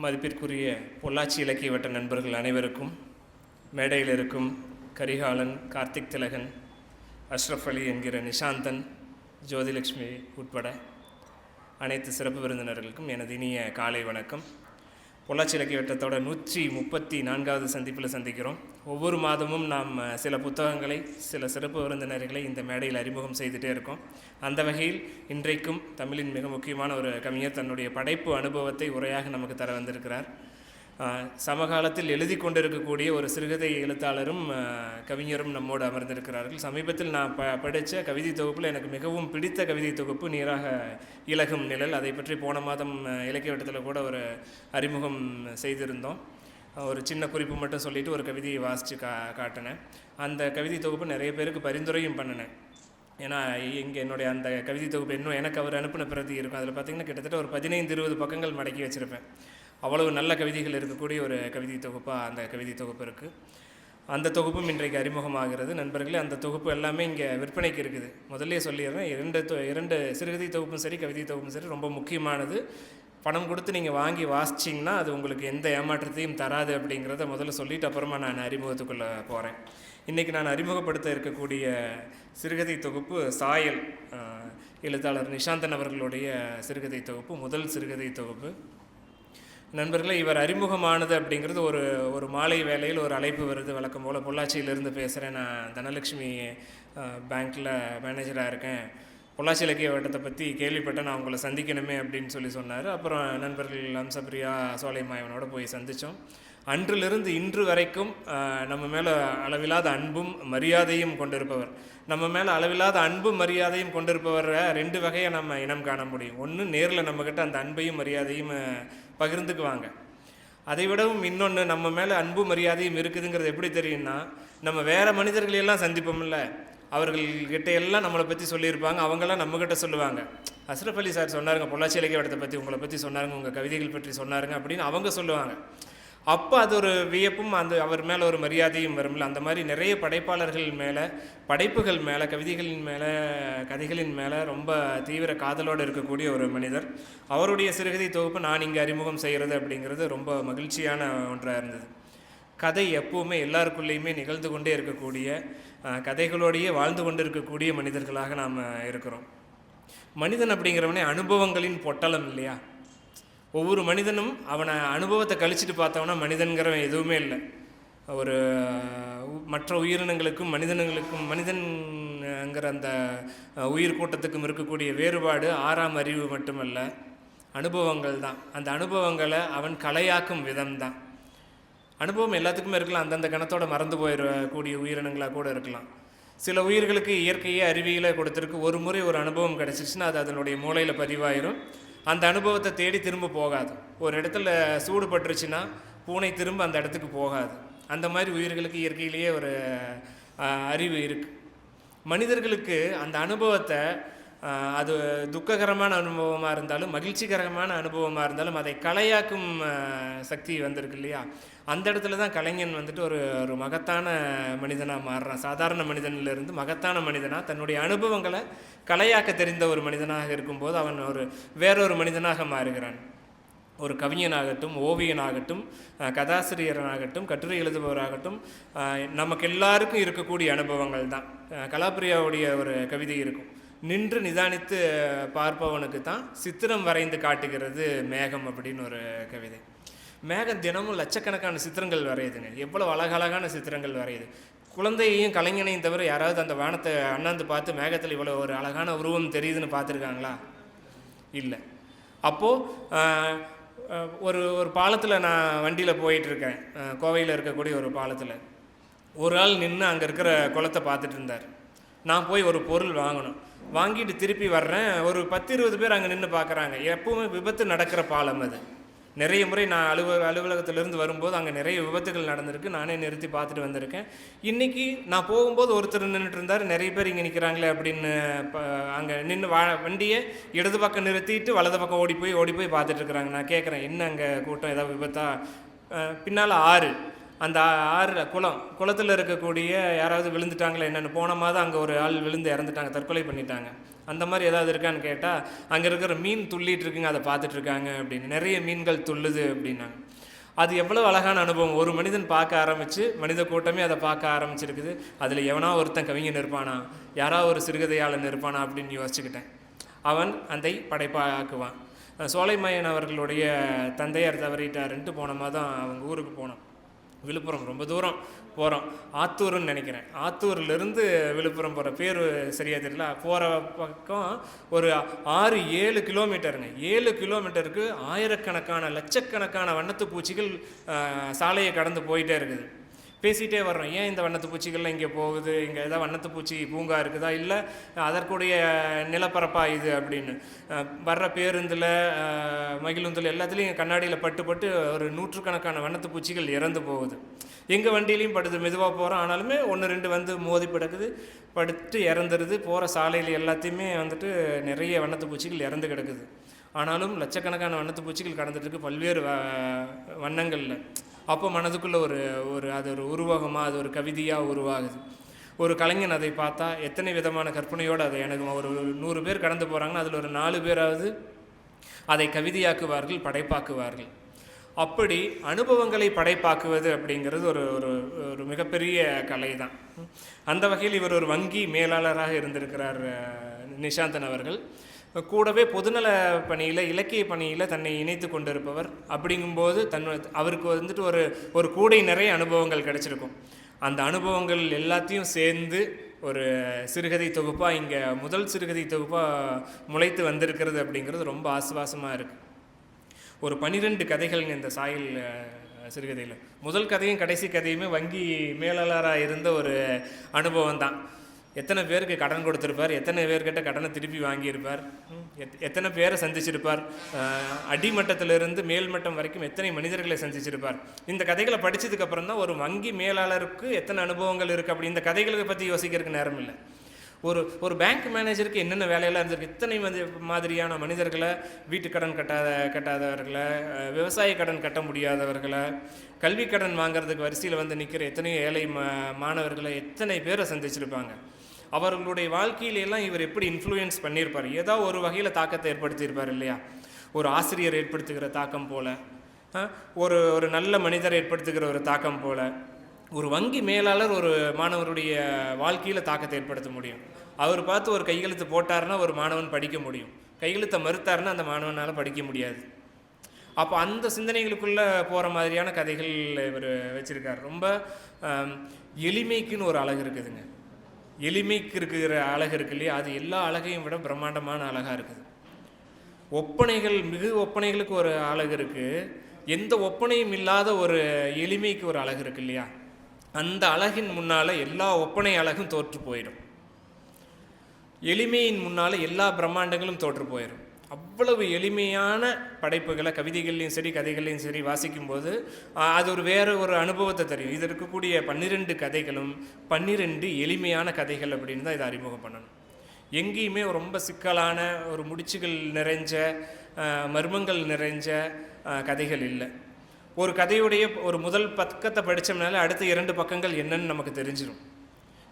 மதிப்பிற்குரிய பொள்ளாச்சி இலக்கிய வட்ட நண்பர்கள் அனைவருக்கும் மேடையில் இருக்கும் கரிகாலன் கார்த்திக் திலகன் அஷ்ரஃப் அலி என்கிற நிஷாந்தன் ஜோதிலட்சுமி உட்பட அனைத்து சிறப்பு விருந்தினர்களுக்கும் எனது இனிய காலை வணக்கம். பொள்ளாச்சி இலக்கிய வட்டத்தோட நூற்றி முப்பத்தி நான்காவது சந்திப்பில் சந்திக்கிறோம். ஒவ்வொரு மாதமும் நாம் சில புத்தகங்களை சில சிறப்பு விருந்தினர்களை இந்த மேடையில் அறிமுகம் செய்துட்டே இருக்கோம். அந்த வகையில் இன்றைக்கும் தமிழின் மிக முக்கியமான ஒரு கவிஞர் தன்னுடைய படைப்பு அனுபவத்தை உரையாக நமக்கு தர வந்திருக்கிறார். சமகாலத்தில் எழுதி கொண்டிருக்கக்கூடிய ஒரு சிறுகதை எழுத்தாளரும் கவிஞரும் நம்மோடு அமர்ந்திருக்கிறார்கள். சமீபத்தில் நான் ப படித்த கவிதை தொகுப்பில் எனக்கு மிகவும் பிடித்த கவிதை தொகுப்பு நீராக இலகும் நிழல். அதை பற்றி போன மாதம் இலக்கிய வட்டத்தில் கூட ஒரு அறிமுகம் செய்திருந்தோம். ஒரு சின்ன குறிப்பு மட்டும் சொல்லிவிட்டு ஒரு கவிதையை வாசித்து கா காட்டினேன். அந்த கவிதை தொகுப்பு நிறைய பேருக்கு பரிந்துரையும் பண்ணினேன். ஏன்னா இங்கே என்னுடைய அந்த கவிதை தொகுப்பு இன்னும் எனக்கு அவர் அனுப்பின பிரதி இருக்கும். அதில் பார்த்தீங்கன்னா கிட்டத்தட்ட ஒரு பதினைந்து இருபது பக்கங்கள் மடக்கி வச்சுருப்பேன். அவ்வளவு நல்ல கவிதைகள் இருக்கக்கூடிய ஒரு கவிதை தொகுப்பாக அந்த கவிதை தொகுப்பு இருக்குது அந்த தொகுப்பும் இன்றைக்கு அறிமுகமாகிறது. நண்பர்களே அந்த தொகுப்பு எல்லாமே இங்கே விற்பனைக்கு இருக்குது. முதல்ல சொல்லிடுறேன் இரண்டு தொ- இரண்டு சிறுகதை தொகுப்பும் சரி கவிதை தொகுப்பும் சரி ரொம்ப முக்கியமானது. பணம் கொடுத்து நீங்கள் வாங்கி வாசிச்சிங்கன்னா அது உங்களுக்கு எந்த ஏமாற்றத்தையும் தராது அப்படிங்கிறத முதல்ல சொல்லிட்டு அப்புறமா நான் அறிமுகத்துக்குள்ளே போகிறேன் இன்றைக்கி நான் அறிமுகப்படுத்த இருக்கக்கூடிய சிறுகதை தொகுப்பு சாயல் எழுத்தாளர் நிஷாந்தன் அவர்களுடைய சிறுகதை தொகுப்பு முதல் சிறுகதை தொகுப்பு. நண்பர்களே இவர் அறிமுகமானது அப்படிங்கிறது ஒரு ஒரு மாலை வேலையில் ஒரு அழைப்பு வருது வழக்கம் போல். பொள்ளாச்சியிலேருந்து பேசுகிறேன் நான் தனலட்சுமி பேங்க்கில் மேனேஜராக இருக்கேன். பொள்ளாச்சி இலக்கிய வட்டத்தை பற்றி கேள்விப்பட்டேன். நான் உங்களை சந்திக்கணுமே அப்படின்னு சொல்லி சொன்னார். அப்புறம் நண்பர்கள் அம்சப்பிரியா சோலை மாயவனோட போய் சந்தித்தோம் அன்றிலிருந்து இன்று வரைக்கும் நம்ம மேலே அளவில்லாத அன்பும் மரியாதையும் கொண்டிருப்பவர். நம்ம மேலே அளவில்லாத அன்பும் மரியாதையும் கொண்டிருப்பவரை ரெண்டு வகையை நம்ம இனம் காண முடியும். ஒன்று நேரில் நம்மக்கிட்ட அந்த அன்பையும் மரியாதையும் பகிர்ந்துக்குவாங்க. அதை விடவும் இன்னொன்று நம்ம மேலே அன்பு மரியாதையும் இருக்குதுங்கிறது எப்படி தெரியும்னா நம்ம வேறு மனிதர்களையெல்லாம் சந்திப்போம்ல அவர்கள்கிட்ட எல்லாம் நம்மளை பற்றி சொல்லியிருப்பாங்க அவங்கெல்லாம் நம்மக்கிட்ட சொல்லுவாங்க. அஸ்ரஃப் அலி சார் சொன்னாருங்க பொள்ளாச்சி இலக்கிய பற்றி உங்களை பற்றி சொன்னாருங்க உங்கள் கவிதைகள் பற்றி சொன்னாருங்க அப்படின்னு அவங்க சொல்லுவாங்க. அப்போ அது ஒரு வியப்பும் அந்த அவர் மேலே ஒரு மரியாதையும் வரும்ல. அந்த மாதிரி நிறைய படைப்பாளர்கள் மேலே படைப்புகள் மேலே கவிதைகளின் மேலே கதைகளின் மேலே ரொம்ப தீவிர காதலோடு இருக்கக்கூடிய ஒரு மனிதர். அவருடைய சிறுகதை தொகுப்பு நான் இங்கே அறிமுகம் செய்கிறது அப்படிங்கிறது ரொம்ப மகிழ்ச்சியான ஒன்றாக இருந்தது. கதை எப்பவுமே எல்லாருக்குள்ளேயுமே நிகழ்ந்து கொண்டே இருக்கக்கூடிய கதைகளோடையே வாழ்ந்து கொண்டு இருக்கக்கூடிய மனிதர்களாக நாம் இருக்கிறோம். மனிதன் அப்படிங்கிறவனே அனுபவங்களின் பொட்டலம் இல்லையா? ஒவ்வொரு மனிதனும் அவனை அனுபவத்தை கழிச்சிட்டு பார்த்தவனா மனிதன்கிறவன் எதுவுமே இல்லை. ஒரு மற்ற உயிரினங்களுக்கும் மனிதனுங்களுக்கும் மனிதன்ங்கிற அந்த உயிர் கூட்டத்துக்கும் இருக்கக்கூடிய வேறுபாடு ஆறாம் அறிவு மட்டுமல்ல அனுபவங்கள் தான். அந்த அனுபவங்களை அவன் கலையாக்கும் விதம் தான். அனுபவம் எல்லாத்துக்குமே இருக்கலாம். அந்தந்த கணத்தோட மறந்து போயிடக்கூடிய உயிரினங்களாக கூட இருக்கலாம். சில உயிர்களுக்கு இயற்கையே அறிவியலை கொடுத்துருக்கு. ஒரு முறை ஒரு அனுபவம் கிடச்சிருச்சுன்னா அது அதனுடைய மூளையில் பதிவாயிரும். அந்த அனுபவத்தை தேடி திரும்ப போகாது. ஒரு இடத்துல சூடு பட்டுருச்சுன்னா பூனை திரும்ப அந்த இடத்துக்கு போகாது. அந்த மாதிரி உயிர்களுக்கு இயற்கையிலேயே ஒரு அறிவு இருக்குது மனிதர்களுக்கு அந்த அனுபவத்தை அது துக்ககரமான அனுபவமாக இருந்தாலும் மகிழ்ச்சிகரமான அனுபவமாக இருந்தாலும் அதை கலையாக்கும் சக்தி வந்திருக்கு இல்லையா? அந்த இடத்துல தான் கலைஞன் வந்துட்டு ஒரு ஒரு மகத்தான மனிதனாக மாறுறான். சாதாரண மனிதனிலிருந்து மகத்தான மனிதனாக தன்னுடைய அனுபவங்களை கலையாக்க தெரிந்த ஒரு மனிதனாக இருக்கும்போது அவன் ஒரு வேறொரு மனிதனாக மாறுகிறான். ஒரு கவிஞனாகட்டும் ஓவியனாகட்டும் கதாசிரியரனாகட்டும் கட்டுரை எழுதுபவராகட்டும் நமக்கு எல்லாருக்கும் இருக்கக்கூடிய அனுபவங்கள் தான். கலாபிரியாவுடைய கலாப்ரியாவுடைய ஒரு கவிதை இருக்கும். நின்று நிதானித்து பார்ப்பவனுக்கு தான் சித்திரம் வரைந்து காட்டுகிறது மேகம் அப்படின்னு ஒரு கவிதை. மேகம் தினமும் லட்சக்கணக்கான சித்திரங்கள் வரையுதுங்க. எவ்வளோ அழகழகான சித்திரங்கள் வரையுது. குழந்தையையும் கலைஞனையும் தவிர யாராவது அந்த வானத்தை அண்ணாந்து பார்த்து மேகத்தில் இவ்வளோ ஒரு அழகான உருவம் தெரியுதுன்னு பார்த்துருக்காங்களா? இல்லை. அப்போது ஒரு ஒரு பாலத்தில் நான் வண்டியில் போயிட்டுருக்கேன். கோவையில் இருக்கக்கூடிய ஒரு பாலத்தில். ஒரு ஆள் நின்று அங்கே இருக்கிற குளத்தை பார்த்துட்டு இருந்தார். நான் போய் ஒரு பொருள் வாங்கணும். வாங்கிட்டு திருப்பி வர்றேன். ஒரு பத்து இருபது பேர் அங்கே நின்று பார்க்குறாங்க எப்பவுமே விபத்து நடக்கிற பாலம் அது. நிறைய முறை நான் அலுவலக அலுவலகத்திலிருந்து வரும்போது அங்கே நிறைய விபத்துகள் நடந்திருக்கு. நானே நிறுத்தி பார்த்துட்டு வந்திருக்கேன். இன்றைக்கி நான் போகும்போது ஒருத்தர் நின்றுட்டு இருந்தார். நிறைய பேர் இங்கே நிற்கிறாங்களே அப்படின்னு அங்கே நின்று வா வண்டியை இடது பக்கம் நிறுத்திட்டு வலது பக்கம் ஓடி போய் ஓடி போய் பார்த்துட்டு இருக்கிறாங்க. நான் கேட்குறேன் என்ன அங்கே கூட்டம்? ஏதாவது விபத்தா? பின்னால் ஆறு. அந்த ஆறு குளம் குளத்தில் இருக்கக்கூடிய யாராவது விழுந்துட்டாங்களா என்னென்னு போன மாதம் அங்கே ஒரு ஆள் விழுந்து இறந்துட்டாங்க. தற்கொலை பண்ணிட்டாங்க. அந்த மாதிரி ஏதாவது இருக்கான்னு கேட்டால் அங்கே இருக்கிற மீன் துள்ளிட்டு இருக்குங்க அதை பார்த்துட்ருக்காங்க அப்படின்னு. நிறைய மீன்கள் துள்ளுது அப்படின்னாங்க. அது எவ்வளோ அழகான அனுபவம். ஒரு மனிதன் பார்க்க ஆரம்பித்து மனித கூட்டமே அதை பார்க்க ஆரம்பிச்சிருக்குது. அதில் எவனா ஒருத்தன் கவிஞன் இருப்பானா? யாராவது ஒரு சிறுகதையாளன் இருப்பானா அப்படின்னு யோசிச்சுக்கிட்டேன். அவன் அதை படைப்பாக்குவான். சோலைமயன் அவர்களுடைய தந்தையார் தவறிட்டாருன்ட்டு போன மாதம் அவங்க ஊருக்கு போனோம். விழுப்புரம். ரொம்ப தூரம் போகிறோம் ஆத்தூர்னு நினைக்கிறேன். ஆத்தூர்லேருந்து விழுப்புரம் போகிற பேர் சரியாக தெரியல. போகிற பக்கம் ஒரு ஆறு ஏழு கிலோமீட்டருங்க. ஏழு கிலோமீட்டருக்கு ஆயிரக்கணக்கான லட்சக்கணக்கான வண்ணத்து பூச்சிகள் சாலையை கடந்து போயிட்டே இருக்குது. பேசிகிட்டே வர்றோம். ஏன் இந்த வண்ணத்து பூச்சிகள்லாம் இங்கே போகுது? இங்கே ஏதாவது வண்ணத்து பூச்சி பூங்கா இருக்குதா? இல்லை அதற்குடைய நிலப்பரப்பா இது அப்படின்னு. வர்ற பேருந்தில் மகிழுந்தில் எல்லாத்துலேயும் கண்ணாடியில் பட்டு பட்டு ஒரு நூற்றுக்கணக்கான வண்ணத்து பூச்சிகள் இறந்து போகுது. எங்கள் வண்டியிலையும் படுது மெதுவாக போகிறோம் ஆனாலுமே ஒன்று ரெண்டு வந்து மோதி படுக்குது படுத்து இறந்துருது. போகிற சாலையில் எல்லாத்தையுமே வந்துட்டு நிறைய வண்ணத்து பூச்சிகள் இறந்து கிடக்குது. ஆனாலும் லட்சக்கணக்கான வண்ணத்து பூச்சிகள் கடந்துட்டுருக்கு பல்வேறு வ- அப்போ மனதுக்குள்ளே ஒரு ஒரு அது ஒரு உருவகமாக அது ஒரு கவிதையாக உருவாகுது. ஒரு கலைஞன் அதை பார்த்தா எத்தனை விதமான கற்பனையோடு அதை எனக்கு ஒரு நூறு பேர் கடந்து போகிறாங்கன்னா அதில் ஒரு நாலு பேராவது அதை கவிதையாக்குவார்கள் படைப்பாக்குவார்கள். அப்படி அனுபவங்களை படைப்பாக்குவது அப்படிங்கிறது ஒரு ஒரு ஒரு மிகப்பெரிய கலை தான் அந்த வகையில் இவர் ஒரு வங்கி மேலாளராக இருந்திருக்கிறார் நிஷாந்தன் அவர்கள். கூடவே பொதுநல பணியில் இலக்கிய பணியில் தன்னை இணைத்து கொண்டிருப்பவர். அப்படிங்கும்போது தன் அவருக்கு வந்துட்டு ஒரு ஒரு கூடை நிறைய அனுபவங்கள் கிடச்சிருக்கும். அந்த அனுபவங்கள் எல்லாத்தையும் சேர்ந்து ஒரு சிறுகதை தொகுப்பாக இங்கே முதல் சிறுகதை தொகுப்பாக முளைத்து வந்திருக்கிறது அப்படிங்கிறது ரொம்ப ஆசுவாசமாக இருக்குது ஒரு பனிரெண்டு கதைகள்ங்க இந்த சாயல் சிறுகதையில். முதல் கதையும் கடைசி கதையுமே வங்கி மேலாளராக இருந்த ஒரு அனுபவம் தான் எத்தனை பேருக்கு கடன் கொடுத்துருப்பார் எத்தனை பேர்கிட்ட கடனை திருப்பி வாங்கியிருப்பார் எத்- எத்தனை பேரை சந்திச்சிருப்பார் அடிமட்டத்திலிருந்து மேல்மட்டம் வரைக்கும் எத்தனை மனிதர்களை சந்திச்சிருப்பார். இந்த கதைகளை படித்ததுக்கப்புறம் தான் ஒரு வங்கி மேலாளருக்கு எத்தனை அனுபவங்கள் இருக்குது அப்படி இந்த கதைகளை பற்றி யோசிக்கிறதுக்கு நேரம் இல்லை. ஒரு ஒரு பேங்க் மேனேஜருக்கு என்னென்ன வேலையெல்லாம் இருந்திருக்கு இத்தனை மதி மாதிரியான மனிதர்களை வீட்டு கடன் கட்டாத கட்டாதவர்களை விவசாய கடன் கட்ட முடியாதவர்களை கல்வி கடன் வாங்குறதுக்கு வரிசையில் வந்து நிற்கிற எத்தனையோ ஏழை மா மாணவர்களை எத்தனை பேரை சந்திச்சிருப்பாங்க. அவர்களுடைய வாழ்க்கையிலெல்லாம் இவர் எப்படி இன்ஃப்ளூயன்ஸ் பண்ணியிருப்பார்? ஏதோ ஒரு வகையில் தாக்கத்தை ஏற்படுத்தியிருப்பார் இல்லையா? ஒரு ஆசிரியர் ஏற்படுத்துகிற தாக்கம் போல ஒரு ஒரு நல்ல மனிதர் ஏற்படுத்துகிற ஒரு தாக்கம் போல ஒரு வங்கி மேலாளர் ஒரு மாணவருடைய வாழ்க்கையில் தாக்கத்தை ஏற்படுத்த முடியும். அவர் பார்த்து ஒரு கையெழுத்து போட்டாருன்னா ஒரு மாணவன் படிக்க முடியும். கையெழுத்தை மறுத்தார்னா அந்த மாணவனால் படிக்க முடியாது. அப்போ அந்த சிந்தனைகளுக்குள்ளே போகிற மாதிரியான கதைகள் இவர் வச்சுருக்கார். ரொம்ப எளிமைக்குன்னு ஒரு அழகு இருக்குதுங்க. எளிமைக்கு இருக்கிற அழகு இருக்கு இல்லையா? அது எல்லா அழகையும் விட பிரம்மாண்டமான அழகாக இருக்குது. ஒப்பனைகள் மிகு ஒப்பனைகளுக்கு ஒரு அழகு இருக்குது எந்த ஒப்பனையும் இல்லாத ஒரு எளிமைக்கு ஒரு அழகு இருக்கு இல்லையா? அந்த அழகின் முன்னால எல்லா ஒப்பனை அழகும் தோற்று போயிடும். எளிமையின் முன்னால எல்லா பிரம்மாண்டங்களும் தோற்று போயிடும். அவ்வளவு எளிமையான படைப்புகளை கவிதைகள்லையும் சரி கதைகள்லையும் சரி வாசிக்கும்போது அது ஒரு வேறு ஒரு அனுபவத்தை தெரியும் இது இருக்கக்கூடிய பன்னிரெண்டு கதைகளும் பன்னிரெண்டு எளிமையான கதைகள் அப்படின்னு தான் இதை அறிமுகம் பண்ணணும். எங்கேயுமே ரொம்ப சிக்கலான ஒரு முடிச்சுகள் நிறைஞ்ச மர்மங்கள் நிறைஞ்ச கதைகள் இல்லை. ஒரு கதையுடைய ஒரு முதல் பக்கத்தை படித்தோம்னால அடுத்த இரண்டு பக்கங்கள் என்னன்னு நமக்கு தெரிஞ்சிடும்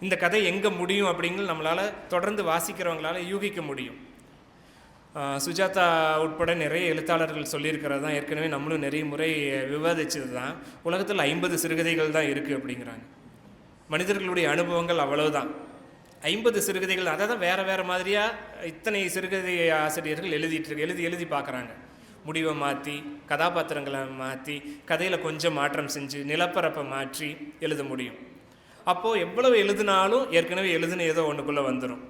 இந்த கதை எங்கே முடியும் அப்படிங்கிறது நம்மளால் தொடர்ந்து வாசிக்கிறவங்களால யூகிக்க முடியும். சுஜாதா உட்பட நிறைய எழுத்தாளர்கள் சொல்லியிருக்கிறது தான். ஏற்கனவே நம்மளும் நிறைய முறை விவாதிச்சது தான். உலகத்தில் ஐம்பது சிறுகதைகள் தான் இருக்குது அப்படிங்கிறாங்க. மனிதர்களுடைய அனுபவங்கள் அவ்வளவுதான். ஐம்பது சிறுகதைகள் அதை தான் வேறு வேறு மாதிரியாக இத்தனை சிறுகதை ஆசிரியர்கள் எழுதிட்டுருக்கு எழுதி எழுதி பார்க்குறாங்க. முடிவை மாற்றி கதாபாத்திரங்களை மாற்றி கதையில் கொஞ்சம் மாற்றம் செஞ்சு நிலப்பரப்பை மாற்றி எழுத முடியும். அப்போது எவ்வளவு எழுதினாலும் ஏற்கனவே எழுதின ஏதோ ஒன்றுக்குள்ளே வந்துடும்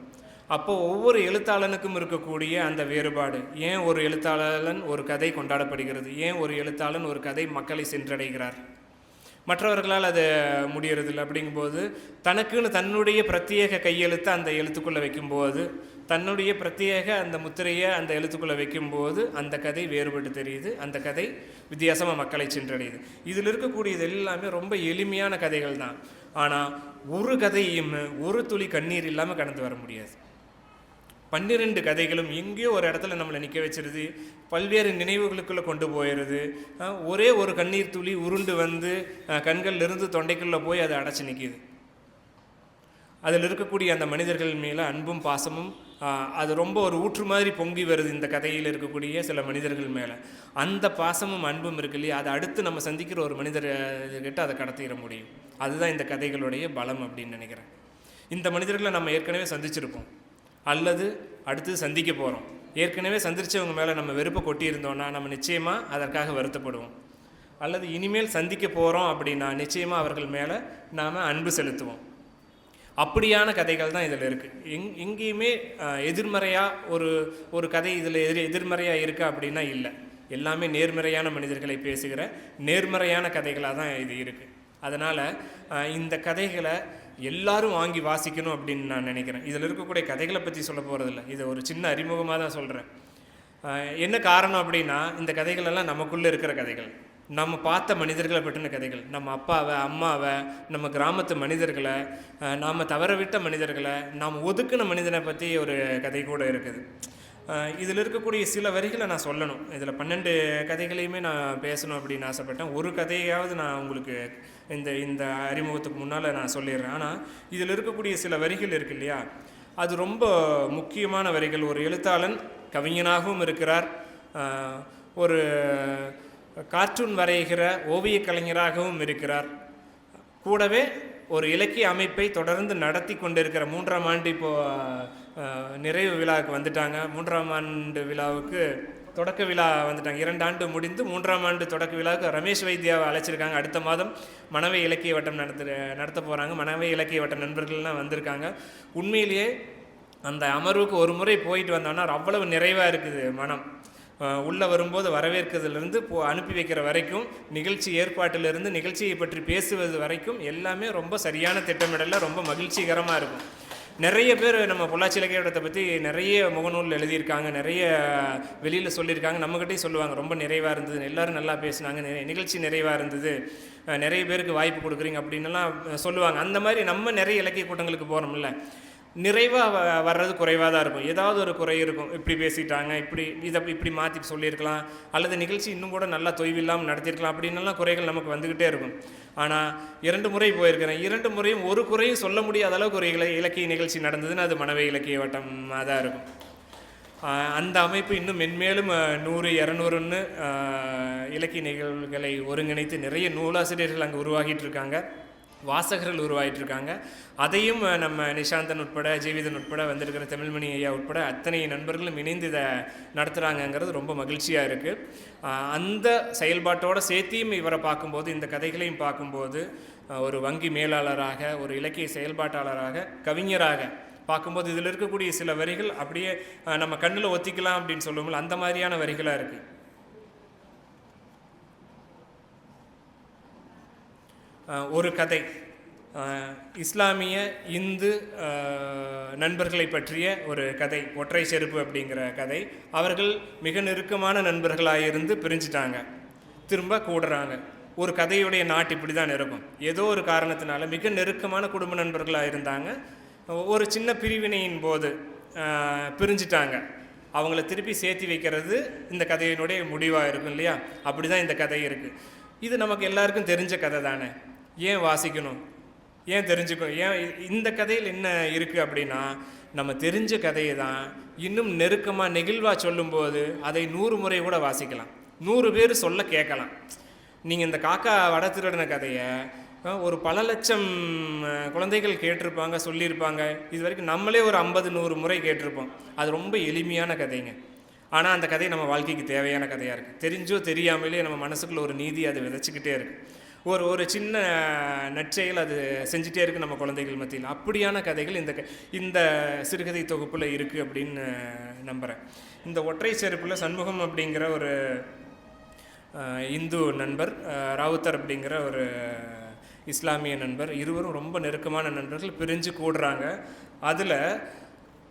அப்போ ஒவ்வொரு எழுத்தாளனுக்கும் இருக்கக்கூடிய அந்த வேறுபாடு. ஏன் ஒரு எழுத்தாளன் ஒரு கதை கொண்டாடப்படுகிறது? ஏன் ஒரு எழுத்தாளன் ஒரு கதை மக்களை சென்றடைகிறார்? மற்றவர்களால் அது முடியறதில்லை. அப்படிங்கும்போது தனக்குன்னு தன்னுடைய பிரத்யேக கையெழுத்தை அந்த எழுத்துக்குள்ளே வைக்கும்போது தன்னுடைய பிரத்யேக அந்த முத்திரையை அந்த எழுத்துக்குள்ளே வைக்கும்போது அந்த கதை வேறுபட்டு தெரியுது. அந்த கதை வித்தியாசமாக மக்களை சென்றடையுது. இதில் இருக்கக்கூடியது எல்லாமே ரொம்ப எளிமையான கதைகள் தான். ஆனால் ஒரு கதையும் ஒரு துளி கண்ணீர் இல்லாமல் கடந்து வர முடியாது. பன்னிரெண்டு கதைகளும் எங்கேயோ ஒரு இடத்துல நம்மளை நிற்க வச்சிருது. பல்வேறு நினைவுகளுக்குள்ளே கொண்டு போயிடுது ஒரே ஒரு கண்ணீர் துளி உருண்டு வந்து கண்கள்லேருந்து தொண்டைக்குள்ளே போய் அதை அடைச்சி நிற்கிது அதில் இருக்கக்கூடிய அந்த மனிதர்கள் மேலே அன்பும் பாசமும் அது ரொம்ப ஒரு ஊற்று மாதிரி பொங்கி வருது இந்த கதையில் இருக்கக்கூடிய சில மனிதர்கள் மேலே. அந்த பாசமும் அன்பும் இருக்கு இல்லையா? அதை அடுத்து நம்ம சந்திக்கிற ஒரு மனிதர் கிட்ட அதை கடத்திட முடியும். அதுதான் இந்த கதைகளுடைய பலம் அப்படின்னு நினைக்கிறேன். இந்த மனிதர்களை நம்ம ஏற்கனவே சந்திச்சிருப்போம். அல்லது அடுத்து சந்திக்க போகிறோம் ஏற்கனவே சந்திச்சவங்க மேலே நம்ம வெறுப்பை கொட்டியிருந்தோன்னா நம்ம நிச்சயமாக அதற்காக வருத்தப்படுவோம். அல்லது இனிமேல் சந்திக்க போகிறோம் அப்படின்னா நிச்சயமாக அவர்கள் மேலே நாம் அன்பு செலுத்துவோம். அப்படியான கதைகள் தான் இதில் இருக்குது எங் எங்கேயுமே எதிர்மறையாக ஒரு ஒரு கதை இதில் எதிர் எதிர்மறையாக இருக்கா அப்படின்னா இல்லை. எல்லாமே நேர்மறையான மனிதர்களை பேசுகிற நேர்மறையான கதைகளாக தான் இது இருக்குது அதனால் இந்த கதைகளை எல்லாரும் வாங்கி வாசிக்கணும் அப்படின்னு நான் நினைக்கிறேன். இதில் இருக்கக்கூடிய கதைகளை பற்றி சொல்ல போகிறதில்ல இதை ஒரு சின்ன அறிமுகமாக தான் சொல்கிறேன் என்ன காரணம் அப்படின்னா இந்த கதைகளெல்லாம் நமக்குள்ளே இருக்கிற கதைகள். நம்ம பார்த்த மனிதர்களை பற்றின கதைகள். நம்ம அப்பாவை அம்மாவை நம்ம கிராமத்து மனிதர்களை நாம் தவற தவறவிட்ட மனிதர்களை நாம் ஒதுக்கின மனிதனை பற்றி ஒரு கதை கூட இருக்குது. இதில் இருக்கக்கூடிய சில வரிகளை நான் சொல்லணும். இதில் பன்னெண்டு கதைகளையுமே நான் பேசணும் அப்படின்னு ஆசைப்பட்டேன். ஒரு கதையாவது நான் உங்களுக்கு இந்த இந்த அறிமுகத்துக்கு முன்னால் நான் சொல்லிடுறேன். ஆனால் இதில் இருக்கக்கூடிய சில வரிகள் இருக்கு இல்லையா? அது ரொம்ப முக்கியமான வரிகள். ஒரு எழுத்தாளன் கவிஞனாகவும் இருக்கிறார். ஒரு கார்ட்டூன் வரைகிற ஓவியக் கலைஞராகவும் இருக்கிறார். கூடவே ஒரு இலக்கிய அமைப்பை தொடர்ந்து நடத்தி கொண்டிருக்கிற மூன்றாம் ஆண்டு இப்போ நிறைவு விழாவுக்கு வந்துட்டாங்க. மூன்றாம் ஆண்டு விழாவுக்கு தொடக்க விழா வந்துட்டாங்க. இரண்டு ஆண்டு முடிந்து மூன்றாம் ஆண்டு தொடக்க விழாவுக்கு ரமேஷ் வைத்தியாவை அழைச்சிருக்காங்க. அடுத்த மாதம் மனவை இலக்கிய வட்டம் நடத்து நடத்த போகிறாங்க மனவை இலக்கிய வட்ட நண்பர்கள்லாம் வந்திருக்காங்க. உண்மையிலேயே அந்த அமர்வுக்கு ஒரு முறை போயிட்டு வந்தோன்னா அவ்வளவு நிறைவாக இருக்குது மனம். உள்ளே வரும்போது வரவேற்கிறதுலேருந்து போ அனுப்பி வைக்கிற வரைக்கும் நிகழ்ச்சி ஏற்பாட்டிலிருந்து நிகழ்ச்சியை பற்றி பேசுவது வரைக்கும் எல்லாமே ரொம்ப சரியான திட்டமிடலில் ரொம்ப மகிழ்ச்சிகரமாக இருக்கும். நிறைய பேர் நம்ம பொள்ளாச்சி இலக்கியத்தை பற்றி நிறைய முகநூல் எழுதியிருக்காங்க நிறைய வெளியில் சொல்லியிருக்காங்க நம்மக்கிட்டையும் சொல்லுவாங்க. ரொம்ப நிறைவாக இருந்தது எல்லாரும் நல்லா பேசினாங்க. நிறைய நிகழ்ச்சி நிறைவாக இருந்தது. நிறைய பேருக்கு வாய்ப்பு கொடுக்குறீங்க அப்படின்னுலாம் சொல்லுவாங்க. அந்த மாதிரி நம்ம நிறைய இலக்கிய கூட்டங்களுக்கு போகிறோம்ல நிறைவாக வர்றது குறைவாக தான் இருக்கும். ஏதாவது ஒரு குறை இருக்கும். இப்படி பேசிட்டாங்க இப்படி இதை இப்படி மாற்றி சொல்லியிருக்கலாம். அல்லது நிகழ்ச்சி இன்னும் கூட நல்லா தொய்வில்லாமல் நடத்தியிருக்கலாம் அப்படின்லாம் குறைகள் நமக்கு வந்துக்கிட்டே இருக்கும். ஆனால் இரண்டு முறை போயிருக்கிறேன். இரண்டு முறையும் ஒரு குறையும் சொல்ல முடியாத அளவுக்கு ஒரு இல இலக்கிய நிகழ்ச்சி நடந்ததுன்னா அது மனவை இலக்கிய வட்டமாக தான் இருக்கும். அந்த அமைப்பு இன்னும் மென்மேலும் நூறு இரநூறுன்னு இலக்கிய நிகழ்வுகளை ஒருங்கிணைத்து நிறைய நூலாசிரியர்கள் அங்கே உருவாகிட்டு இருக்காங்க. வாசகர்கள் உருவாகிட்டு இருக்காங்க அதையும் நம்ம நிஷாந்தன் உட்பட ஜீவிதன் உட்பட வந்திருக்கிற தமிழ்மணி ஐயா உட்பட அத்தனை நண்பர்களும் இணைந்து இதை நடத்துகிறாங்கங்கிறது ரொம்ப மகிழ்ச்சியாக இருக்குது அந்த செயல்பாட்டோட சேர்த்தியும் இவரை பார்க்கும்போது இந்த கதைகளையும் பார்க்கும்போது ஒரு வங்கி மேலாளராக ஒரு இலக்கிய செயல்பாட்டாளராக கவிஞராக பார்க்கும்போது இதில் இருக்கக்கூடிய சில வரிகள் அப்படியே நம்ம கண்ணில் ஒத்திக்கலாம் அப்படின்னு சொல்லுவோம்ல அந்த மாதிரியான வரிகளாக இருக்குது ஒரு கதை. இஸ்லாமிய இந்து நண்பர்களை பற்றிய ஒரு கதை. ஒற்றை செருப்பு அப்படிங்கிற கதை. அவர்கள் மிக நெருக்கமான நண்பர்களாக இருந்து பிரிஞ்சிட்டாங்க. திரும்ப கூடுறாங்க. ஒரு கதையுடைய நாட்டு இப்படி தான் இருக்கும். ஏதோ ஒரு காரணத்தினால மிக நெருக்கமான குடும்ப நண்பர்களாக இருந்தாங்க ஒரு சின்ன பிரிவினையின் போது பிரிஞ்சிட்டாங்க. அவங்கள திருப்பி சேர்த்தி வைக்கிறது இந்த கதையினுடைய முடிவாக இருக்கும் இல்லையா? அப்படி தான் இந்த கதை இருக்குது இது நமக்கு எல்லாருக்கும் தெரிஞ்ச கதை தானே? ஏன் வாசிக்கணும்? ஏன் தெரிஞ்சுக்கணும்? ஏன் இந்த கதையில் என்ன இருக்குது அப்படின்னா நம்ம தெரிஞ்ச கதையை தான் இன்னும் நெருக்கமாக நெகிழ்வாக சொல்லும்போது அதை நூறு முறை கூட வாசிக்கலாம். நூறு பேர் சொல்ல கேட்கலாம். நீங்கள் இந்த காக்கா வட திருடின கதையை ஒரு பல லட்சம் குழந்தைகள் கேட்டிருப்பாங்க சொல்லியிருப்பாங்க. இது வரைக்கும் நம்மளே ஒரு ஐம்பது நூறு முறை கேட்டிருப்போம். அது ரொம்ப எளிமையான கதைங்க. ஆனால் அந்த கதை நம்ம வாழ்க்கைக்கு தேவையான கதையாக இருக்குது தெரிஞ்சோ தெரியாமலே நம்ம மனசுக்குள்ள ஒரு நீதி அதை விதைச்சிக்கிட்டே இருக்குது ஒரு ஒரு சின்ன நற்செயல் அது செஞ்சுட்டே இருக்குது நம்ம குழந்தைகள் மத்தியில். அப்படியான கதைகள் இந்த க- இந்த சிறுகதை தொகுப்பில் இருக்குது அப்படின்னு நம்புகிறேன் இந்த ஒற்றை செருப்பில் சண்முகம் அப்படிங்கிற ஒரு இந்து நண்பர் ராவுத்தர் அப்படிங்கிற ஒரு இஸ்லாமிய நண்பர். இருவரும் ரொம்ப நெருக்கமான நண்பர்கள் பிரிஞ்சு கூடுறாங்க. அதில்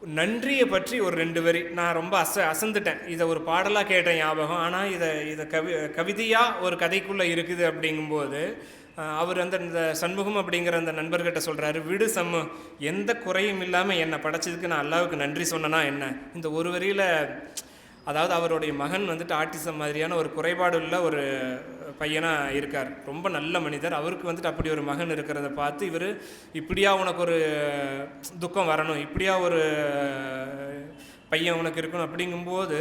நன்றியை பற்றி ஒரு ரெண்டு வரி. நான் ரொம்ப அச அசந்துட்டேன். இதை ஒரு பாடலாக கேட்டேன் ஞாபகம். ஆனால் இதை இதை கவி கவிதையாக ஒரு கதைக்குள்ளே இருக்குது அப்படிங்கும்போது அவர் அந்த இந்த சண்முகம் அப்படிங்கிற அந்த நண்பர்கிட்ட சொல்கிறாரு விடு சம்மு எந்த குறையும் இல்லாமல் என்னை படைச்சதுக்கு நான் அல்லாவுக்கு நன்றி சொன்னனா என்ன? இந்த ஒரு வரியில் அதாவது அவருடைய மகன் வந்துட்டு ஆட்டிசம் மாதிரியான ஒரு குறைபாடு உள்ள ஒரு பையனாக இருக்கார். ரொம்ப நல்ல மனிதர். அவருக்கு வந்துட்டு அப்படி ஒரு மகன் இருக்கிறத பார்த்து இவர் இப்படியா உனக்கு ஒரு துக்கம் வரணும் இப்படியா ஒரு பையன் உனக்கு இருக்கணும் அப்படிங்கும்போது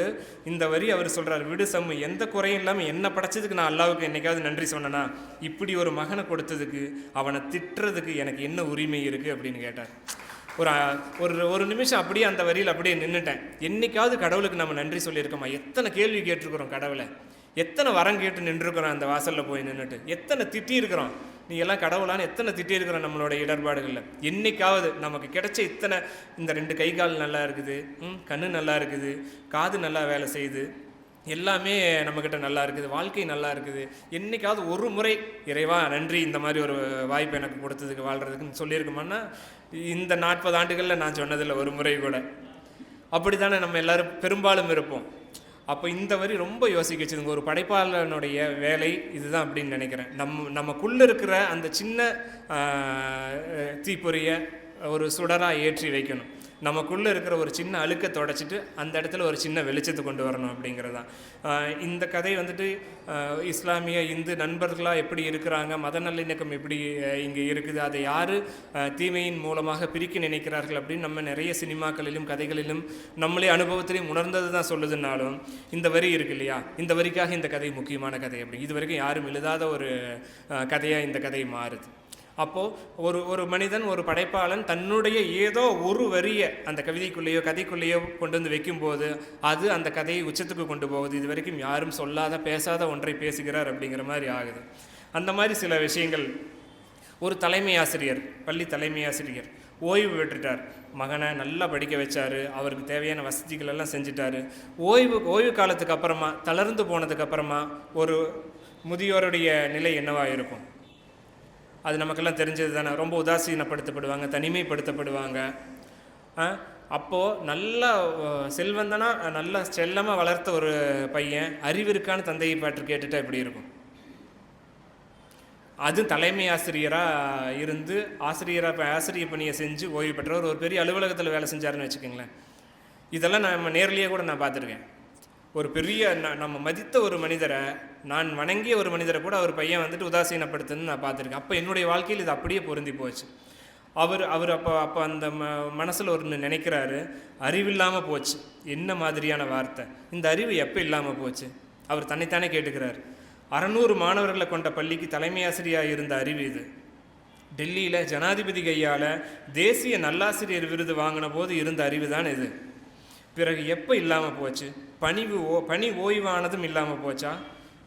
இந்த வரி அவர் சொல்கிறார் விடு சம்மு எந்த குறையும் இல்லாமல் என்ன படைச்சதுக்கு நான் அல்லாவுக்கு என்னைக்காவது நன்றி சொன்னேனா? இப்படி ஒரு மகனை கொடுத்ததுக்கு அவனை திட்டுறதுக்கு எனக்கு என்ன உரிமை இருக்குது அப்படின்னு கேட்டார். ஒரு ஒரு ஒரு நிமிஷம் அப்படியே அந்த வரியில் அப்படியே நின்றுட்டேன் என்றைக்காவது கடவுளுக்கு நம்ம நன்றி சொல்லியிருக்கோமா? எத்தனை கேள்வி கேட்டிருக்கிறோம் கடவுளை? எத்தனை வரம் கேட்டு நின்றுருக்குறோம் அந்த வாசலில் போய் நின்றுட்டு எத்தனை திட்டியிருக்கிறோம் நீ எல்லாம் கடவுளான்னு எத்தனை திட்டியிருக்கிறோம் நம்மளோட இடர்பாடுகளில்? என்னைக்காவது நமக்கு கிடைச்ச இத்தனை இந்த ரெண்டு கை கால் நல்லா இருக்குது ம், கண்ணு நல்லா இருக்குது காது நல்லா வேலை செய்யுது எல்லாமே நம்மக்கிட்ட நல்லா இருக்குது வாழ்க்கை நல்லா இருக்குது. என்னைக்காவது ஒரு முறை இறைவா நன்றி இந்த மாதிரி ஒரு வாய்ப்பு எனக்கு கொடுத்ததுக்கு வாழ்கிறதுக்குன்னு சொல்லியிருக்கோமான்னா இந்த நாற்பது ஆண்டுகளில் நான் சொன்னதில்லை ஒரு முறை கூட. அப்படி தானே நம்ம எல்லாரும் பெரும்பாலும் இருப்போம். அப்போ இந்த வரி ரொம்ப யோசிக்க வச்சுதுங்க. ஒரு படைப்பாளனுடைய வேலை இதுதான் அப்படின்னு நினைக்கிறேன். நம்ம நமக்குள்ளே இருக்கிற அந்த சின்ன தீப்பொறியை ஒரு சுடராக ஏற்றி வைக்கணும். நமக்குள்ளே இருக்கிற ஒரு சின்ன அழுக்கை தொடச்சிட்டு அந்த இடத்துல ஒரு சின்ன வெளிச்சத்தை கொண்டு வரணும் அப்படிங்கிறது தான் இந்த கதை வந்துட்டு இஸ்லாமிய இந்து நண்பர்களாக எப்படி இருக்கிறாங்க மத நல்லிணக்கம் எப்படி இங்கே இருக்குது அதை யார் தீமையின் மூலமாக பிரிக்க நினைக்கிறார்கள் அப்படின்னு நம்ம நிறைய சினிமாக்களிலும் கதைகளிலும் நம்மளே அனுபவத்திலையும் உணர்ந்தது தான் சொல்லுதுன்னாலும் இந்த வரி இருக்கு இல்லையா? இந்த வரிக்காக இந்த கதை முக்கியமான கதை அப்படி. இது வரைக்கும் யாரும் எழுதாத ஒரு கதையாக இந்த கதை மாறுது. அப்போது ஒரு ஒரு மனிதன் ஒரு படைப்பாளன் தன்னுடைய ஏதோ ஒரு வரியை அந்த கவிதைக்குள்ளேயோ கதைக்குள்ளேயோ கொண்டு வந்து வைக்கும்போது அது அந்த கதையை உச்சத்துக்கு கொண்டு போகுது. இது வரைக்கும் யாரும் சொல்லாத பேசாத ஒன்றை பேசுகிறார் அப்படிங்கிற மாதிரி ஆகுது. அந்த மாதிரி சில விஷயங்கள். ஒரு தலைமை ஆசிரியர் பள்ளி தலைமை ஆசிரியர் ஓய்வு பெற்றுட்டார். மகனை நல்லா படிக்க வச்சார். அவருக்கு தேவையான வசதிகள் எல்லாம் செஞ்சுட்டார். ஓய்வு ஓய்வு காலத்துக்கு அப்புறமா தளர்ந்து போனதுக்கு அப்புறமா ஒரு முதியோருடைய நிலை என்னவாக இருக்கும்? அது நமக்கெல்லாம் தெரிஞ்சது தானே. ரொம்ப உதாசீனப்படுத்தப்படுவாங்க தனிமைப்படுத்தப்படுவாங்க. ஆ, நல்ல நல்லா செல்வந்தனா நல்லா செல்லமாக வளர்த்த ஒரு பையன் அறிவிற்கான தந்தையை பாட்டு கேட்டுட்டா எப்படி இருக்கும்? அது தலைமை ஆசிரியராக இருந்து ஆசிரியராக ஆசிரிய பணியை செஞ்சு ஓய்வு பெற்றவர். ஒரு பெரிய அலுவலகத்தில் வேலை செஞ்சாருன்னு வச்சுக்கோங்களேன். இதெல்லாம் நம்ம நேர்லேயே கூட நான் பார்த்துருக்கேன். ஒரு பெரிய ந- நம்ம மதித்த ஒரு மனிதரை நான் வணங்கிய ஒரு மனிதரை கூட அவர் பையன் வந்துட்டு உதாசீனப்படுத்துன்னு நான் பார்த்துருக்கேன். அப்போ என்னுடைய வாழ்க்கையில் இது அப்படியே பொருந்தி போச்சு. அவர் அவர் அப்போ அப்போ அந்த ம மனசில் ஒரு நினைக்கிறாரு அறிவில்லாமல் போச்சு. என்ன மாதிரியான வார்த்தை? இந்த அறிவு எப்போ இல்லாமல் போச்சு? அவர் தன்னைத்தானே கேட்டுக்கிறார். அறநூறு மாணவர்களை கொண்ட பள்ளிக்கு தலைமை ஆசிரியாக இருந்த அறிவு இது. டெல்லியில் ஜனாதிபதி கையால் தேசிய நல்லாசிரியர் விருது வாங்கின போது இருந்த அறிவு தான் இது. பிறகு எப்போ இல்லாமல் போச்சு? பணிவு ஓ பணி ஓய்வானதும் இல்லாமல் போச்சா?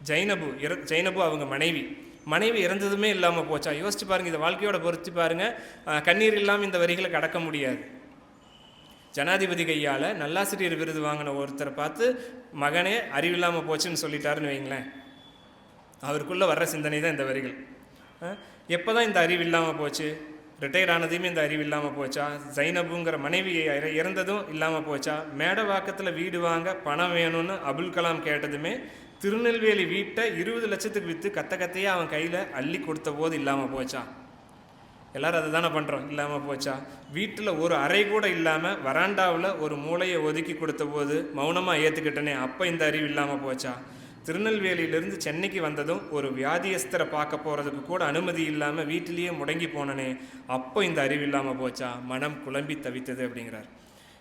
ஜைனபு இற ஜைனபு அவங்க மனைவி. மனைவி இறந்ததுமே இல்லாமல் போச்சா? யோசிச்சு பாருங்கள் இந்த வாழ்க்கையோட பொறுத்து பாருங்கள் கண்ணீர் இல்லாமல் இந்த வரிகளை கடக்க முடியாது. ஜனாதிபதி கையால் நல்லாசிரியர் விருது வாங்கின ஒருத்தரை பார்த்து மகனே அறிவில்லாமல் போச்சுன்னு சொல்லிட்டாருன்னு வைங்களேன். அவருக்குள்ளே வர்ற சிந்தனை தான் இந்த வரிகள். எப்போ தான் இந்த அறிவு இல்லாமல் போச்சு? ரிட்டையர் ஆனதையும் இந்த அறிவு இல்லாமல் போச்சா? ஜைனபுங்கிற மனைவி இற- இறந்ததும் இல்லாமல் போச்சா? மேடவாக்கத்தில் வீடு வாங்க பணம் வேணும்னு அபுல் கலாம் கேட்டதுமே திருநெல்வேலி வீட்டை இருபது லட்சத்துக்கு விற்று கத்த கத்தையே அவன் கையில் அள்ளி கொடுத்த போது இல்லாமல் போச்சா? எல்லாரும் அதை தானே பண்ணுறோம் இல்லாமல் போச்சா? வீட்டில் ஒரு அறை கூட இல்லாமல் வராண்டாவில் ஒரு மூளையை ஒதுக்கி கொடுத்த போது மௌனமாக ஏற்றுக்கிட்டனே அப்போ இந்த அறிவு இல்லாமல் போச்சா? திருநெல்வேலியிலிருந்து சென்னைக்கு வந்ததும் ஒரு வியாதியஸ்தரை பார்க்க போகிறதுக்கு கூட அனுமதி இல்லாமல் வீட்டிலேயே முடங்கி போனனே அப்போ இந்த அறிவு இல்லாமல் போச்சா? மனம் குழம்பி தவித்தது அப்படிங்கிறார்.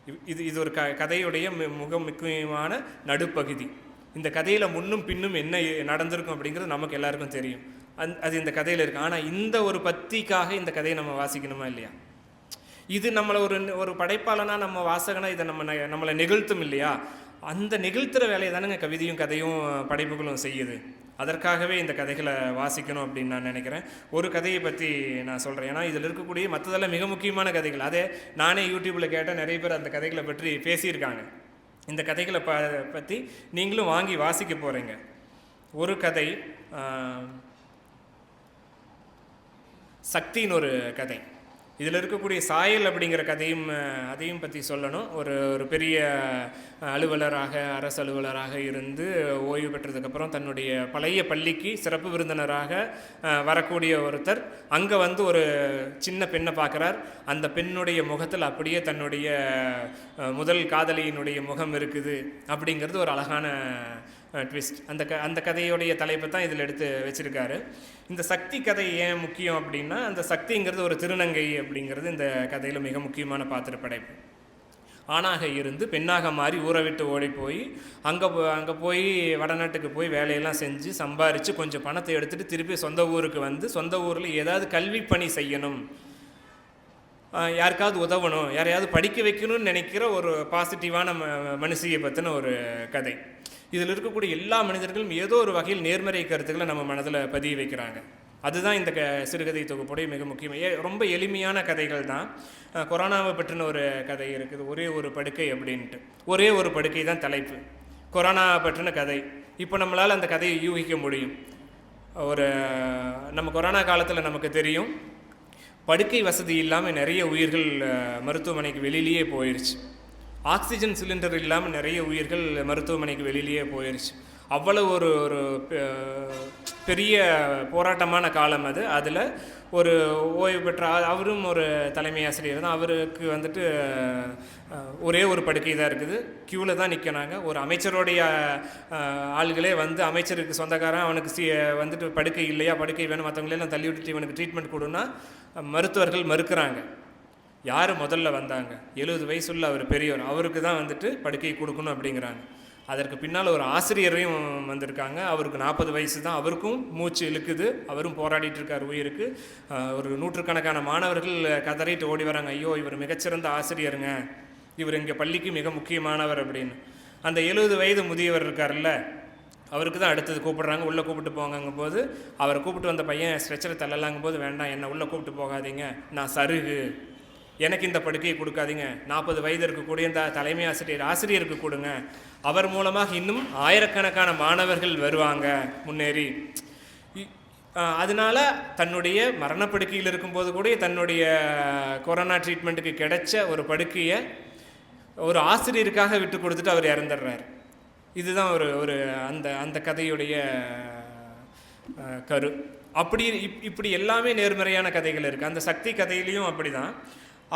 இது- இது இது ஒரு க கதையுடைய மிக முக்கியமான நடுப்பகுதி. இந்த கதையில் முன்னும் பின்னும் என்ன நடந்திருக்கும் அப்படிங்கிறது நமக்கு எல்லாருக்கும் தெரியும். அந் அது இந்த கதையில் இருக்கும் ஆனால் இந்த ஒரு பத்திக்காக இந்த கதையை நம்ம வாசிக்கணுமா இல்லையா? இது நம்மளை ஒரு ஒரு படைப்பாளனாக நம்ம வாசகனாக இதை நம்ம நம்மளை நிகழ்த்தும் இல்லையா? அந்த நிகழ்த்துற வேலையை தானேங்க கவிதையும் கதையும் படைப்புகளும் செய்யுது. அதற்காகவே இந்த கதைகளை வாசிக்கணும் அப்படின்னு நான் நினைக்கிறேன். ஒரு கதையை பற்றி நான் சொல்கிறேன் ஏன்னா இதில் இருக்கக்கூடிய மற்றதெல்லாம் மிக முக்கியமான கதைகள். அதே நானே யூடியூப்பில் கேட்டால் நிறைய பேர் அந்த கதைகளை பற்றி பேசியிருக்காங்க. இந்த கதைகளை ப பற்றி நீங்களும் வாங்கி வாசிக்க போகிறீங்க ஒரு கதை சக்தின்னு ஒரு கதை. இதில் இருக்கக்கூடிய சாயல் அப்படிங்கிற கதையும் அதையும் பற்றி சொல்லணும். ஒரு ஒரு பெரிய அலுவலராக அரசு அலுவலராக இருந்து ஓய்வு பெற்றதுக்கப்புறம் தன்னுடைய பழைய பள்ளிக்கு சிறப்பு விருந்தினராக வரக்கூடிய ஒருத்தர். அங்கே வந்து ஒரு சின்ன பெண்ணை பார்க்குறார். அந்த பெண்ணுடைய முகத்தில் அப்படியே தன்னுடைய முதல் காதலியினுடைய முகம் இருக்குது அப்படிங்கிறது ஒரு அழகான ட்விஸ்ட் அந்த க அந்த கதையுடைய தலைப்பை தான் இதில் எடுத்து வச்சுருக்காரு. இந்த சக்தி கதை ஏன் முக்கியம் அப்படின்னா அந்த சக்திங்கிறது ஒரு திருநங்கை அப்படிங்கிறது இந்த கதையில் மிக முக்கியமான பாத்திர படைப்பு ஆணாக இருந்து பெண்ணாக மாறி ஊரை விட்டு ஓடி போய் அங்கே போ அங்கே போய் வடநாட்டுக்கு போய் வேலையெல்லாம் செஞ்சு சம்பாரித்து கொஞ்சம் பணத்தை எடுத்துகிட்டு திருப்பி சொந்த ஊருக்கு வந்து சொந்த ஊரில் ஏதாவது கல்வி பணி செய்யணும். யாருக்காவது உதவணும் யாரையாவது படிக்க வைக்கணும்னு நினைக்கிற ஒரு பாசிட்டிவான ம மனுஷியை பற்றின ஒரு கதை. இதில் இருக்கக்கூடிய எல்லா மனிதர்களும் ஏதோ ஒரு வகையில் நேர்மறை கருத்துக்களை நம்ம மனதில் பதிய வைக்கிறாங்க. அதுதான் இந்த க சிறுகதை தொகுப்புடைய மிக முக்கியம். ரொம்ப எளிமையான கதைகள் தான். கொரோனாவை பற்றின ஒரு கதை இருக்குது. ஒரே ஒரு படுக்கை அப்படின்ட்டு. ஒரே ஒரு படுக்கை தான் தலைப்பு. கொரோனாவை பற்றின கதை. இப்போ நம்மளால் அந்த கதையை யூகிக்க முடியும். ஒரு நம்ம கொரோனா காலத்தில் நமக்கு தெரியும். படுக்கை வசதி இல்லாமல் நிறைய உயிர்கள் மருத்துவமனைக்கு வெளியிலேயே போயிடுச்சு ஆக்சிஜன் சிலிண்டர் இல்லாமல் நிறைய உயிர்கள் மருத்துவமனைக்கு வெளியிலேயே போயிருச்சு. அவ்வளோ ஒரு ஒரு பெரிய போராட்டமான காலம் அது. அதில் ஒரு ஓய்வு பெற்ற அவரும் ஒரு தலைமை ஆசிரியர் தான். அவருக்கு வந்துட்டு ஒரே ஒரு படுக்கை தான் இருக்குது. க்யூவில் தான் நிற்கிறாங்க ஒரு அமைச்சருடைய ஆள்களே வந்து அமைச்சருக்கு சொந்தக்காரன். அவனுக்கு சி வந்துட்டு படுக்கை இல்லையா? படுக்கை வேணும். மற்றவங்களெல்லாம் தள்ளி விட்டுட்டு இவனுக்கு ட்ரீட்மெண்ட் கொடுன்னா மருத்துவர்கள் மறுக்கிறாங்க. யார் முதல்ல வந்தாங்க? எழுபது வயசுள்ள அவர் பெரியவர். அவருக்கு தான் வந்துட்டு படுக்கை கொடுக்கணும் அப்படிங்கிறாங்க. அதற்கு பின்னால் ஒரு ஆசிரியரையும் வந்திருக்காங்க. அவருக்கு நாற்பது வயசு தான். அவருக்கும் மூச்சு இழுக்குது. அவரும் போராடிட்டு இருக்கார் உயிருக்கு. ஒரு நூற்றுக்கணக்கான மாணவர்கள் கதறிட்டு ஓடி வராங்க. ஐயோ இவர் மிகச்சிறந்த ஆசிரியருங்க. இவர் இங்கே பள்ளிக்கு மிக முக்கியமானவர் அப்படின்னு. அந்த எழுபது வயது முதியவர் இருக்கார்ல அவருக்கு தான் அடுத்தது கூப்பிடுறாங்க. உள்ளே கூப்பிட்டு போங்கங்கும் போது அவரை கூப்பிட்டு வந்த பையன் ஸ்ட்ரெச்சரை தள்ளலாங்கும் போது வேண்டாம் என்னை உள்ளே கூப்பிட்டு போகாதீங்க. நான் சருகு. எனக்கு இந்த படுக்கையை கொடுக்காதீங்க. நாற்பது வயது இருக்கக்கூடிய இந்த தலைமை ஆசிரியர் ஆசிரியருக்கு கொடுங்க. அவர் மூலமாக இன்னும் ஆயிரக்கணக்கான மாணவர்கள் வருவாங்க. முன்னேறி. இ- அதனால தன்னுடைய மரணப்படுக்கையில் இருக்கும்போது கூட தன்னுடைய கொரோனா ட்ரீட்மெண்ட்டுக்கு கிடைச்ச ஒரு படுக்கையை ஒரு ஆசிரியருக்காக விட்டு கொடுத்துட்டு அவர் இறந்துடுறாரு. இதுதான் ஒரு ஒரு அந்த அந்த கதையுடைய கரு. அப்படி இப் இப்படி எல்லாமே நேர்மறையான கதைகள் இருக்குது அந்த சக்தி கதையிலையும் அப்படி தான்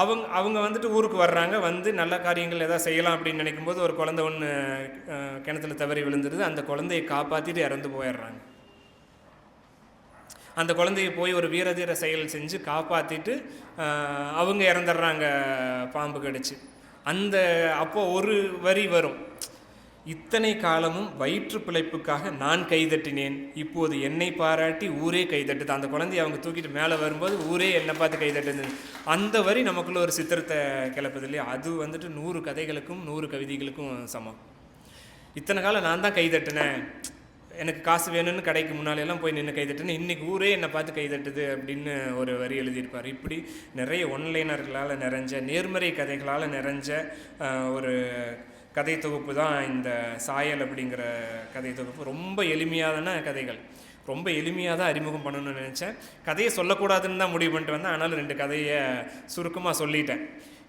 அவங்க அவங்க வந்துட்டு ஊருக்கு வர்றாங்க வந்து நல்ல காரியங்கள் எதாவது செய்யலாம் அப்படின்னு நினைக்கும்போது ஒரு குழந்தை ஒன்று கிணத்துல தவறி விழுந்துருது. அந்த குழந்தையை காப்பாற்றிட்டு இறந்து போயிடுறாங்க. அந்த குழந்தைய போய் ஒரு வீரதீர செயல் செஞ்சு காப்பாற்றிட்டு அவங்க இறந்துடுறாங்க பாம்பு கடிச்சு. அந்த அப்போது ஒரு வரி வரும். இத்தனை காலமும் வயிற்று பிழைப்புக்காக நான் கைதட்டினேன். இப்போது என்னை பாராட்டி ஊரே கைதட்டுது. அந்த குழந்தைய அவங்க தூக்கிட்டு மேலே வரும்போது ஊரே என்னை பார்த்து கைதட்டுது. அந்த வரி நமக்குள்ள ஒரு சித்திரத்தை கிளப்புது இல்லையா? அது வந்துட்டு நூறு கதைகளுக்கும் நூறு கவிதைகளுக்கும் சமம். இத்தனை காலம் நான் தான் கைதட்டினேன். எனக்கு காசு வேணும்னு கடைக்கு முன்னாலெல்லாம் போய் நின்று கைதட்டினேன். இன்றைக்கி ஊரே என்னை பார்த்து கைதட்டுது அப்படின்னு ஒரு வரி எழுதியிருப்பார். இப்படி நிறைய ஒன்லைனர்களால் நிறைஞ்ச நேர்மறை கதைகளால் நிறைஞ்ச ஒரு கதை தொகுப்பு தான் இந்த சாயல் அப்படிங்கிற கதை தொகுப்பு ரொம்ப எளிமையான கதைகள். ரொம்ப எளிமையாக தான் அறிமுகம் பண்ணணும்னு நினச்சேன். கதையை சொல்லக்கூடாதுன்னு தான் முடிவு பண்ணிட்டு வந்தேன். ஆனாலும் ரெண்டு கதையை சுருக்கமாக சொல்லிட்டேன்.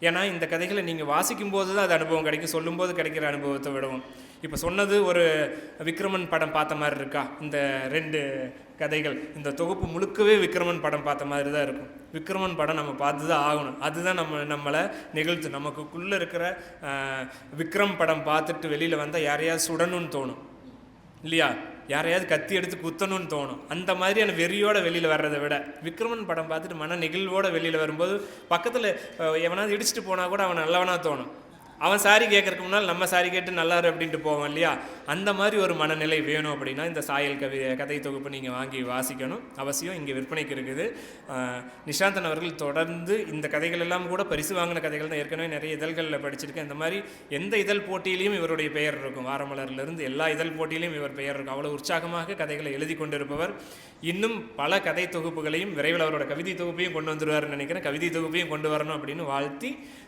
ஏன்னா இந்த கதைகளை நீங்கள் வாசிக்கும் போது தான் அது அனுபவம் கிடைக்கும். சொல்லும்போது கிடைக்கிற அனுபவத்தை விடவும். இப்போ சொன்னது ஒரு விக்ரமன் படம் பார்த்த மாதிரி இருக்கா? இந்த ரெண்டு கதைகள். இந்த தொகுப்பு முழுக்கவே விக்ரமன் படம் பார்த்த மாதிரி தான் இருக்கும். விக்ரமன் படம் நம்ம பார்த்து தான் ஆகணும். அதுதான் நம்ம நம்மளை நிகழ்த்து நமக்குள்ளே இருக்கிற விக்ரம் படம் பார்த்துட்டு வெளியில் வந்தால் யாரையாவது சுடணும்னு தோணும். இல்லையா? யாரையாவது கத்தி எடுத்து குத்தணும்னு தோணும். அந்த மாதிரியான வெறியோட வெளியில் வர்றதை விட விக்ரமன் படம் பார்த்துட்டு மன நெகிழ்வோட வெளியில் வரும்போது பக்கத்தில் எவனாவது இடிச்சிட்டு போனால் கூட அவன் நல்லவனாக தோணும். அவன் சாரி கேட்கறதுக்கு முன்னால் நம்ம சாரி கேட்டு நல்லாரு அப்படின்ட்டு போவோம் இல்லையா? அந்த மாதிரி ஒரு மனநிலை வேணும் அப்படின்னா இந்த சாயல் கவி கதை தொகுப்பு நீங்கள் வாங்கி வாசிக்கணும். அவசியம் இங்கே விற்பனைக்கு இருக்குது. நிஷாந்தன் அவர்கள் தொடர்ந்து இந்த கதைகள் எல்லாம் கூட பரிசு வாங்கின கதைகள் தான். ஏற்கனவே நிறைய இதழ்களில் படிச்சிருக்கேன். இந்த மாதிரி எந்த இதழ் போட்டியிலையும் இவருடைய பெயர் இருக்கும். வாரமலர்லேருந்து எல்லா இதழ் போட்டியிலையும் இவர் பெயர் இருக்கும். அவ்வளோ உற்சாகமாக கதைகளை எழுதி கொண்டிருப்பவர். இன்னும் பல கதை தொகுப்புகளையும் விரைவில் அவரோட கவிதை தொகுப்பையும் கொண்டு வந்துருவாருன்னு நினைக்கிறேன். கவிதை தொகுப்பையும் கொண்டு வரணும் அப்படின்னு வாழ்த்தி